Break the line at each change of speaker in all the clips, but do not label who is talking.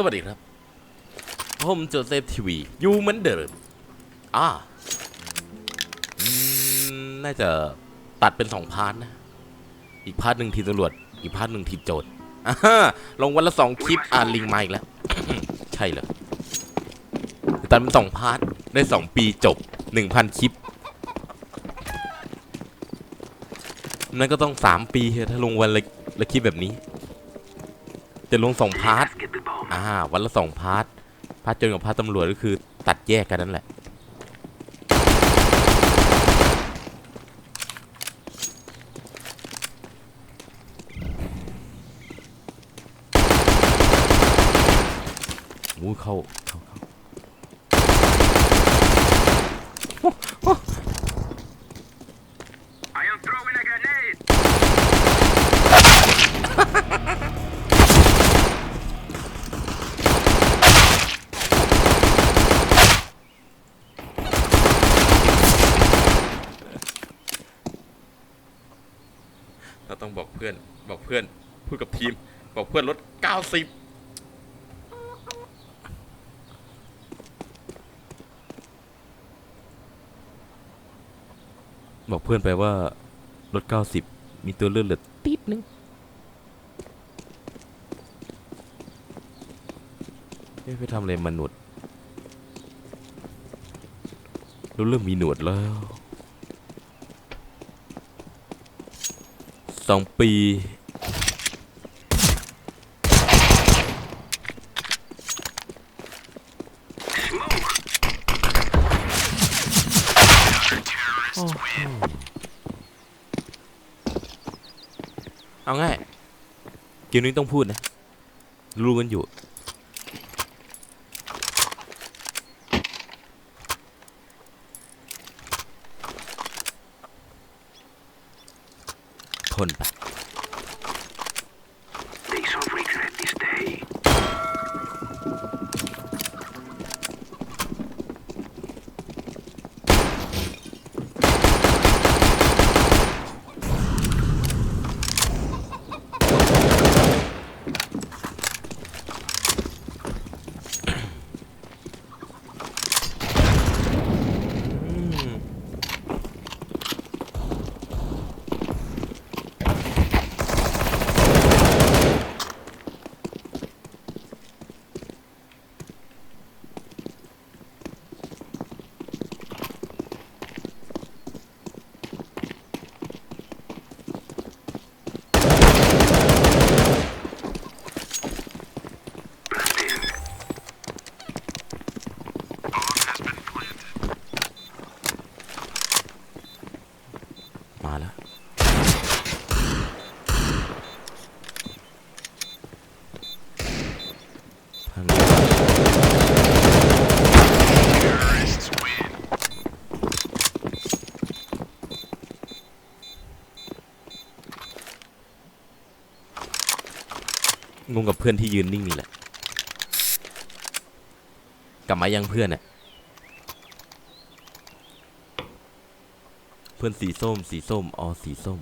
สวัสดีครับ ผมโจเซฟทีวี อยู่เหมือนเดิม อ่าอืมน่าจะตัดเป็นสองพาร์ทนะ อีกพาร์ทหนึ่งทีตำรวจ อีกพาร์ทหนึ่งทีโจทย์อ่าฮะลงวันละสองคลิป อ่านลิงก์มาอีกแล้ว ใช่เหรอตัดเป็นสองพาร์ท ได้สองปีจบหนึ่งพันคลิป นั่นก็ต้องสามปีเถอะถ้าลงวันละละคลิปแบบนี้ จะลงสองพาร์ท อ่า วันละสองพาร์ท พาร์ทโจนกับพาร์ทตำรวจก็คือตัดแยกกันนั่นแหละอู้เข้า เข้าเข้า เราต้องบอกเพื่อนบอกเพื่อนพูดกับทีม บอกเพื่อนลด90บบอกเพื่อนไปว่าลด90มีตัวเลือดเหลือติดนึงเอ๊ะไปทำอะไรมาหนวดรู้เริ่มมีหนวดแล้ว สองปี เอาง่ายเกมนี้ต้องพูดนะ รู้กันอยู่ ทนไป
They shall regret this day.
มาแล้ว ทางนี้ งงกับเพื่อนที่ยืนนิ่งนี่แหละ กลับมายังเพื่อนอะเพื่อนสีส้ม สีส้ม อ๋อ สีส้ม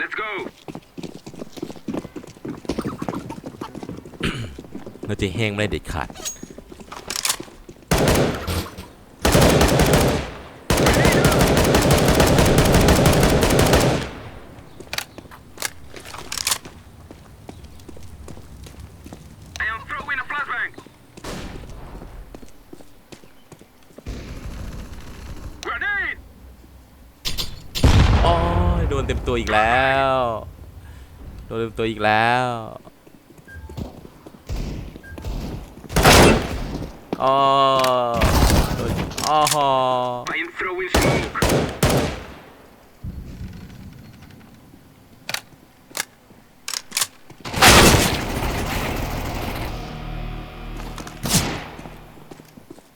Let's go!
เราจะแห้งไม่ได้เด็ดขาด
I am throwing a flashbang! Grenade!
โอ้ยโด นเต็มตัวอีกแล้วโดนเต็มตัวอีกแล้วอ๋อโดนอ๋อ
I am throwing smoke!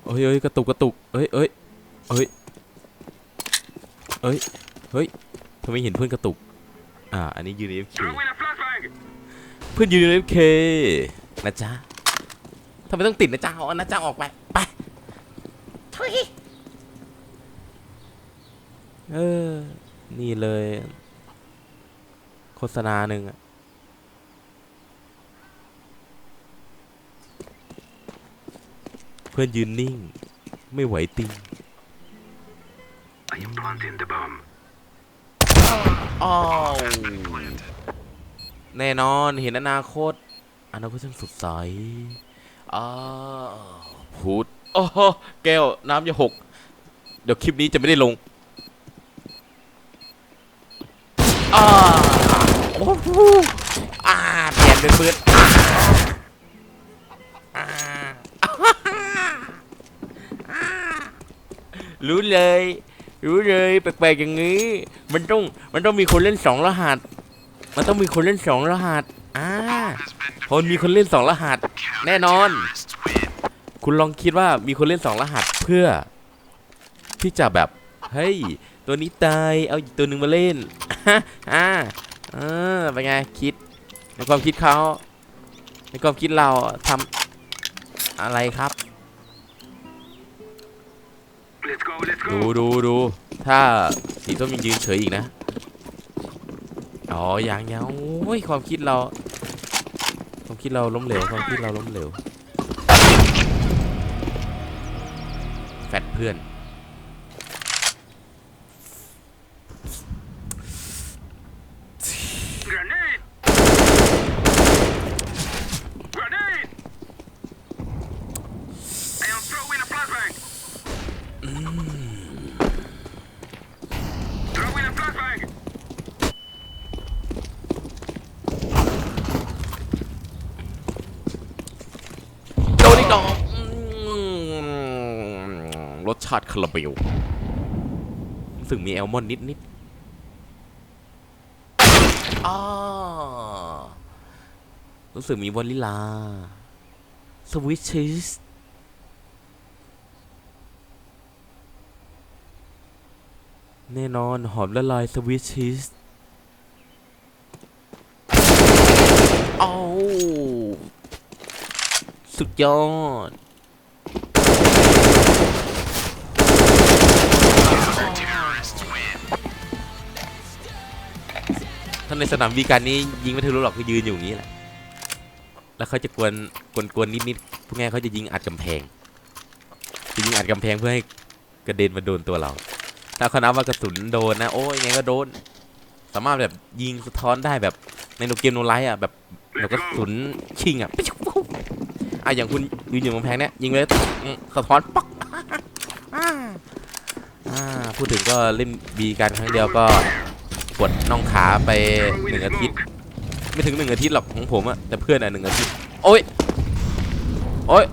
เฮ้ยเฮ้ยกระตุกกระตุกเฮ้ยเฮ้ยเฮ้ยเฮ้ยเฮ้ยทำไมเห็นเพื่อนกระตุก อ่า อันนี้ยืน AFK
Throwing a flashbang!
เพื่อนยืน AFK นะจ๊ะทำไมต้องติดนะจ๊ะเอานะจ๊ะออกไป ไปทุยเออ นี่เลย โฆษณาหนึ่งอะเพื่อนยืนนิ่ง ไม่ไหวติง อ้าวแน่นอนเห็นอนาคตอนาคตช่างสดใสอ้าวพูดโอ้โหแก้วน้ำอย่าหก เดี๋ยวคลิปนี้จะไม่ได้ลงอ้าโอ้โหอ่าเปลี่ยนเป็นปืนอ่าอ่าอ่ารู้เลย รู้เลยแปลกๆอย่างนี้ มันต้องมันต้องมีคนเล่นสองรหัส มันต้องมีคนเล่นสองรหัสอ่าพอมีคนเล่นสองรหัส แน่นอน คุณลองคิดว่ามีคนเล่นสองรหัสเพื่อ ที่จะแบบเฮ้ยตัวนี้ตายเอาอีกตัวหนึ่งมาเล่นอ่าเออเป็นไงคิดในความคิดเขาในความคิดเราทำอะไรครับ ดูดูดูถ้าสีส้มยังยืนเฉยอีกนะอ๋อยังยังโอ้ยความคิดเรา ความคิดเราล้มเหลวความคิดเราล้มเหลวแฟดเพื่อน
Grenade! Grenade! I am throwing a flashbang. Throwing a flashbang.
โดนอีกดอกอืมรสชาติคาราเบลรู้สึกมีแอลมอนด์นิดนิดๆอารู้สึกมีวานิลา สวิตชีสแน่นอนหอมละลายสวิตชีสเอาสุดยอด ในสนามวีการนี้ยิงไม่ทะลุหรอกคือยืนอยู่อย่างนี้แหละ แล้วเขาจะกวนกวนกวนนิดๆพวกนี้เขาจะยิงอัดกำแพง จะยิงอัดกำแพงเพื่อให้กระเด็นมาโดนตัวเรา ถ้าเขานับว่ากระสุนโดนนะ โอ้ยไงก็โดน สามารถแบบยิงสะท้อนได้แบบในโนเกมโนไลท์อะแบบแบบกระสุนชิงอะปิ๊บปุ๊บอะอย่างคุณยืนอยู่กำแพงเนี้ยยิงเลยสะท้อนป๊อกอ่าพูดถึงก็เล่นบีการครั้งเดียวก็ วดน่องขาไปหนึ่งอาทิตย์ ไม่ถึงหนึ่งอาทิตย์หรอกของผมอะแต่เพื่อนอะหนึ่งอาทิตย์โอ้ยโอ้ย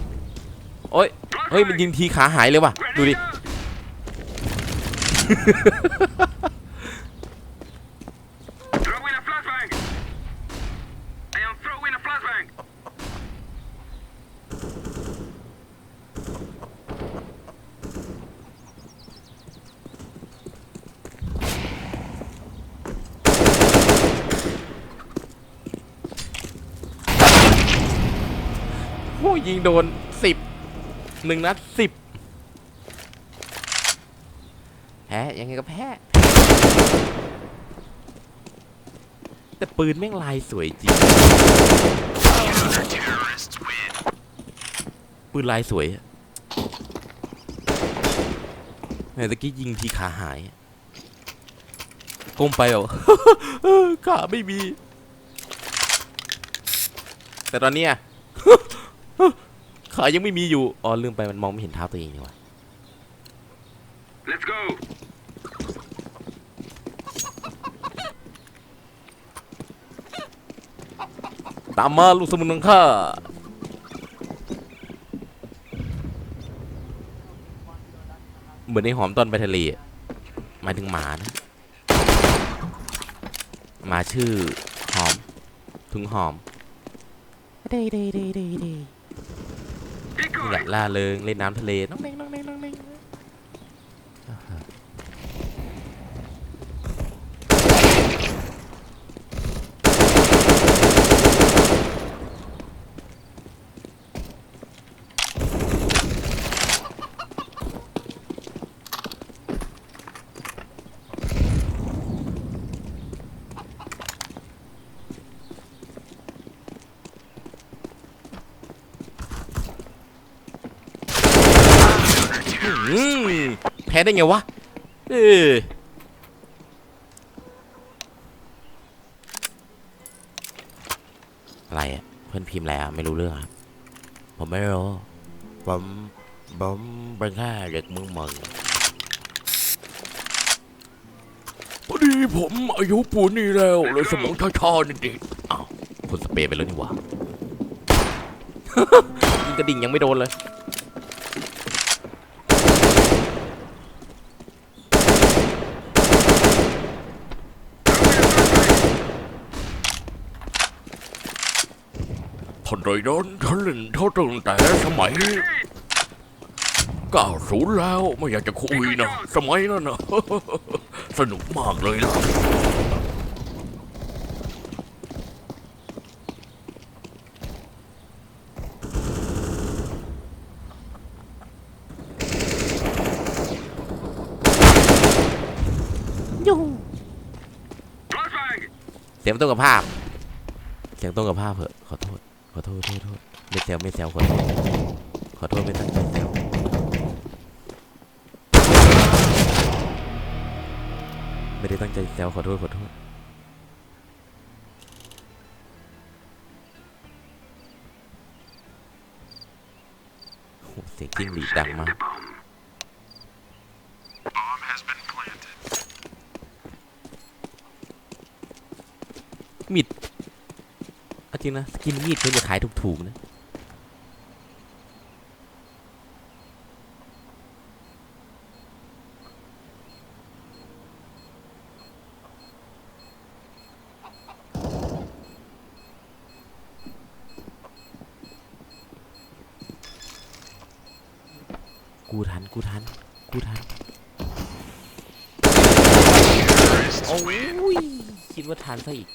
โอ้ยเฮ้ยมันยิงทีขาหายเลยว่ะ ดูดิ ยิงโดนสิบหนึ่งนัดสิบแพ้ยังไงก็แพ้แต่ปืนแม่งลายสวยจริง ปืนลายสวยอะแม่ตะกี้ยิงทีขาหายก้มไปแบบขาไม่มี แต่ตอนเนี้ย ขายังไม่มีอยู่ อ๋อลืมไปมันมองไม่เห็นเท้าตัวเองนี่หว่า
Let's go.
ตามมาลูกสมุนของข้าเหมือนในหอมตอนไปทะเลอะหมายถึงหมานะหมาชื่อหอมถึงหอมเด้เด้เด้เด้เด้ นี่แหละล่าเริงเล่นน้ำทะเลน้องเล่งน้องเล่ง พ้ได้ไงวะเอออะไรอะเพื่อนพิมพ์แล้วไม่รู้เรื่องครับผมไม่รู้ผมผมเป็นแค่เด็กมึงมึงพอดีผมอายุปูนนี้แล้วเลยสมองช้าๆนิดๆอ้าวคุณสเปรย์ไปแล้วนี่หว่ายิงกระดิ่งยังไม่โดนเลย ทนไรโดนฉันเล่นเท่าตั้งแต่สมัย90แล้วไม่อยากจะคุยนะ สมัยนั้นนะสนุกมากเลยล่ะ
Flashbang!
เสียงตรงกับภาพ เสียงตรงกับภาพเหอะขอโทษข อโทษโทษโทษไม่แซวไม่แซวขอโทษขอโทษไม่ตั้งใจแซวไม่ได้ตั้งใจแซวขอโทษขอโทษเสียงจิ้งหรีดดังมากมีด ริงนะ สกินมีดเขาจะขายถูกๆนะกูทัน กูทัน กูทัน โอ้ย คิดว่าทันซะอีก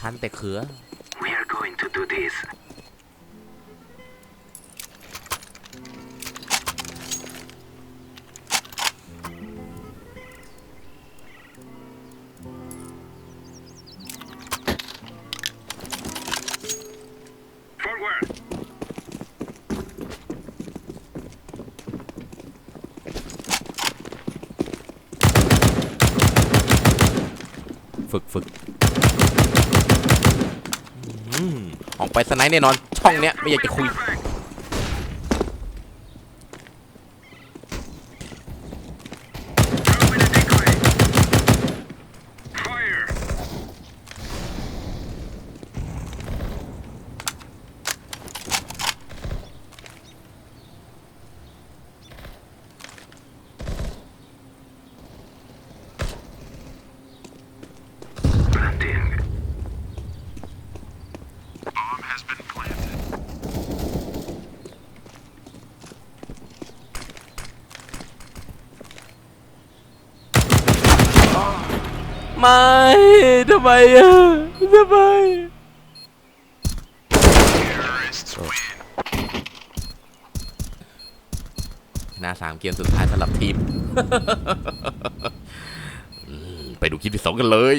ทันแต่เขือ
going to do this. Forward!
ฝึ ออกไปสไนด์แน่นอน ช่องเนี้ยไม่อยากจะคุย ไม่ทำไมอะทำไมชนะสามเกมสุดท้ายสำหรับทีม ไปดูคลิปที่สองกันเลย